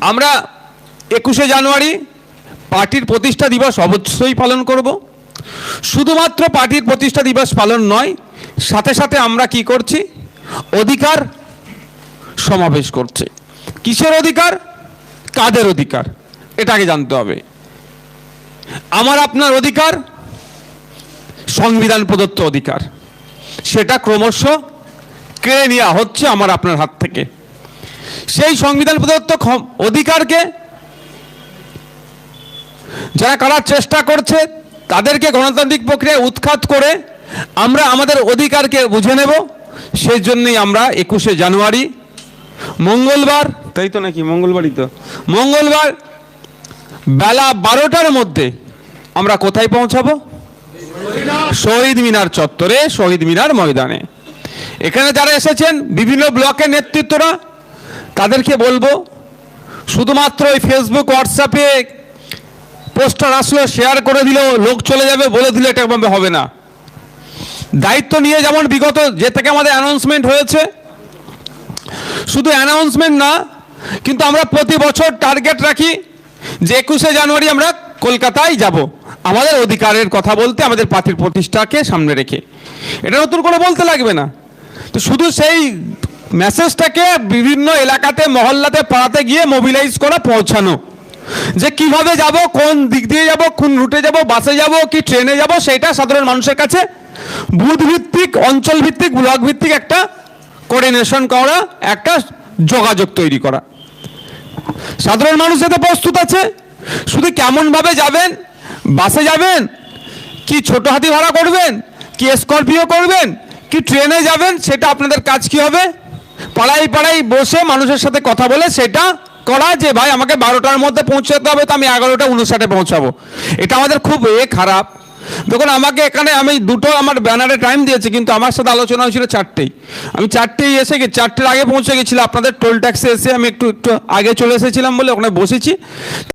আমরা একুশে জানুয়ারি পার্টির প্রতিষ্ঠা দিবস অবশ্যই পালন করব। শুধুমাত্র পার্টির প্রতিষ্ঠা দিবস পালন নয়, সাথে সাথে আমরা কি করছি? অধিকার সমাবেশ করছে। কিসের অধিকার? কাদের অধিকার? এটাকে জানতে হবে। আমার আপনার অধিকার সংবিধান প্রদত্ত অধিকার। সেটা ক্রমশ কেড়ে নেওয়া হচ্ছে আমার আপনার হাত থেকে। সেই সংবিধান প্রদত্ত অধিকারকে যারা করার চেষ্টা করছে তাদেরকে গণতান্ত্রিক প্রক্রিয়ায় উৎখাত করে আমরা আমাদের অধিকারকে বুঝে নেব। সেই জন্যই আমরা একুশে জানুয়ারি মঙ্গলবার তাই তো নাকি? মঙ্গলবারই তো। মঙ্গলবার বেলা বারোটার মধ্যে আমরা কোথায় পৌঁছাবো? শহীদ মিনার চত্বরে শহীদ মিনার ময়দানে। এখানে যারা এসেছেন বিভিন্ন ব্লকের নেতৃত্বরা তাদেরকে বলব, শুধুমাত্র ওই ফেসবুক হোয়াটসঅ্যাপে পোস্টার আসলো শেয়ার করে দিলেও লোক চলে যাবে বলে দিলে, এটা হবে না। দায়িত্ব নিয়ে যেমন বিগত যে থেকে আমাদের অ্যানাউন্সমেন্ট হয়েছে, শুধু অ্যানাউন্সমেন্ট না, কিন্তু আমরা প্রতি বছর টার্গেট রাখি যে একুশে জানুয়ারি আমরা কলকাতায় যাব। আমাদের অধিকারের কথা বলতে, আমাদের পার্টির প্রতিষ্ঠাকে সামনে রেখে। এটা নতুন করে বলতে লাগবে না। তো শুধু সেই মেসেজটাকে বিভিন্ন এলাকাতে, মহল্লাতে পাড়াতে গিয়ে মোবিলাইজ করা পৌঁছানো। যে কীভাবে যাব, কোন দিক দিয়ে যাব, কোন রুটে যাব বাসে যাব, কি ট্রেনে যাব, সেটা সাধারণ মানুষের কাছে বুথ ভিত্তিক অঞ্চল ভিত্তিক ব্লক ভিত্তিক একটা কোঅর্ডিনেশন করা, একটা যোগাযোগ তৈরি করা। সাধারণ মানুষ এতে প্রস্তুত আছে, শুধু কেমনভাবে যাবেন বাসে যাবেন, কি ছোট হাতি ভাড়া করবেন, কি স্করপিও করবেন, কি ট্রেনে যাবেন, সেটা আপনাদের কাজ কি হবে? পাড়াই পাড়াই বসে মানুষের সাথে কথা বলে সেটা করা যে, ভাই, আমাকে বারোটার মধ্যে পৌঁছাতে হবে, তো আমি এগারোটা উনষাটে পৌঁছাবো। এটা আমাদের খুব এ খারাপ। দেখুন, আমাকে এখানে আমি দুটো আমার ব্যানারে টাইম দিয়েছি, কিন্তু আমার সাথে আলোচনা হয়েছিল চারটেই। আমি চারটেই এসে গেছি, চারটের আগে পৌঁছে গেছিলাম। আপনাদের টোল ট্যাক্সে এসে আমি একটু একটু আগে চলে এসেছিলাম বলে ওখানে বসেছি।